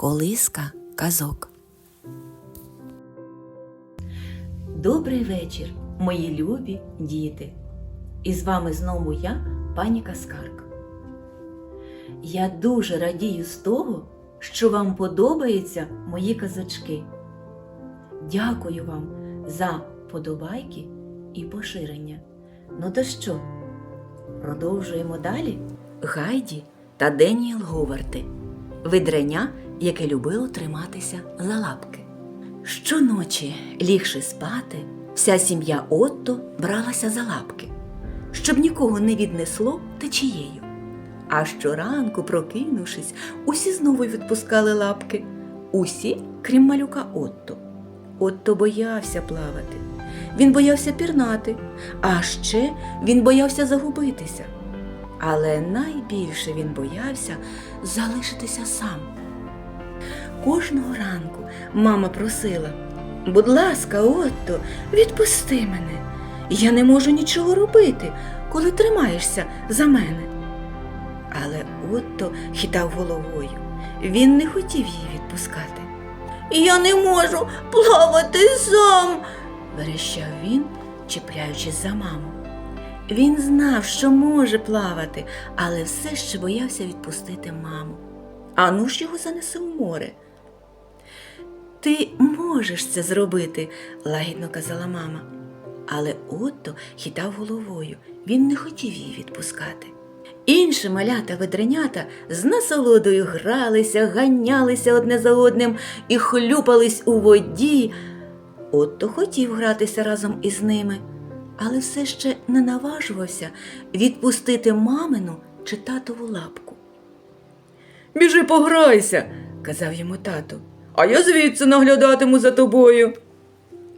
Колиска казок. Добрий вечір, мої любі діти. І з вами знову я, пані Каскарка. Я дуже радію з того, що вам подобаються мої казочки. Дякую вам за подобайки і поширення. Ну то що, продовжуємо далі? Гайді та Деніел Говарди. Видрення, яке любило триматися за лапки. Щоночі, лігши спати, вся сім'я Отто бралася за лапки, щоб нікого не віднесло течією. А щоранку, прокинувшись, усі знову відпускали лапки. Усі, крім малюка Отто. Отто боявся плавати. Він боявся пірнати, а ще він боявся загубитися. Але найбільше він боявся залишитися сам. Кожного ранку мама просила Будь ласка, Отто, відпусти мене. Я не можу нічого робити, коли тримаєшся за мене. Але Отто хитав головою. Він не хотів її відпускати. Я не можу плавати сам, верещав він, чіпляючись за маму. Він знав, що може плавати, але все ще боявся відпустити маму. А ну ж його занесе в море. Ти можеш це зробити, лагідно казала мама. Але Отто хитав головою, він не хотів її відпускати. Інші малята ведренята з насолодою гралися, ганялися одне за одним і хлюпались у воді. Отто хотів гратися разом із ними, але все ще не наважувався відпустити мамину чи татову лапку. Біжи пограйся, казав йому тато, а я звідси наглядатиму за тобою.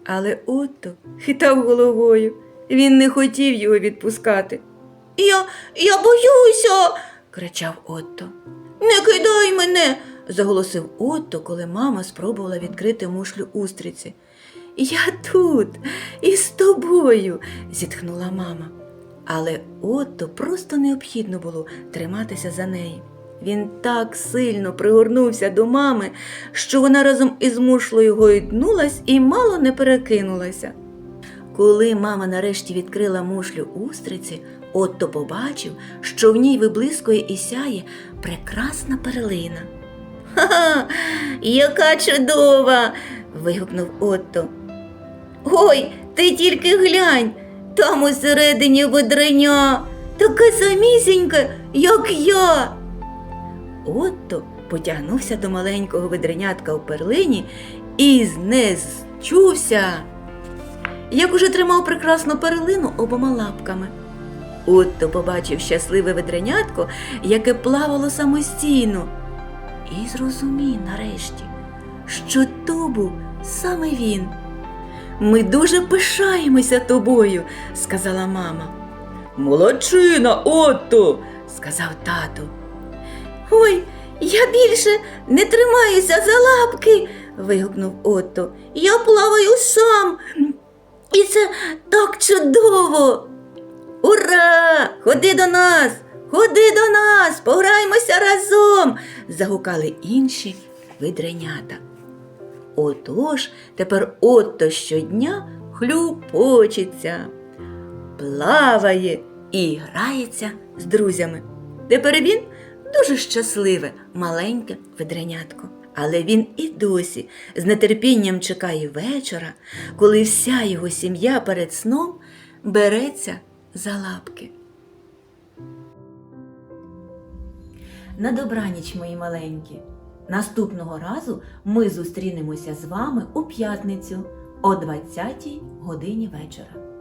Але Отто хитав головою. Він не хотів його відпускати. Я, я боюся, кричав Отто. Не кидай мене, заголосив Отто, коли мама спробувала відкрити мушлю устриці. Я тут, із тобою, зітхнула мама. Але Отто просто необхідно було триматися за неї. Він так сильно пригорнувся до мами, що вона разом із мушлею гойднулась і мало не перекинулася. Коли мама нарешті відкрила мушлю устриці, Отто побачив, що в ній виблискує і сяє прекрасна перлина. Ха-ха, яка чудова. вигукнув Отто. Ой, ти тільки глянь, там усередині ведреня, таке самісіньке, як я. Отто потягнувся до маленького ведренятка у перлині і знезчувся, як уже тримав прекрасну перлину обома лапками. Отто побачив щасливе ведренятко, яке плавало самостійно, і зрозумів нарешті, що то був саме він. Ми дуже пишаємося тобою, сказала мама. Молодчина, Отто, сказав тато. Ой, я більше не тримаюся за лапки. вигукнув Отто. Я плаваю сам. І це так чудово. Ура! Ходи до нас! Ходи до нас! Пограймося разом. загукали інші видренята. Отож тепер Отто щодня хлюпочеться, плаває і грається з друзями. Тепер він дуже щасливе, маленьке ведренятко. Але він і досі з нетерпінням чекає вечора, коли вся його сім'я перед сном береться за лапки. На добраніч, мої маленькі. Наступного разу ми зустрінемося з вами у п'ятницю о 20 годині вечора.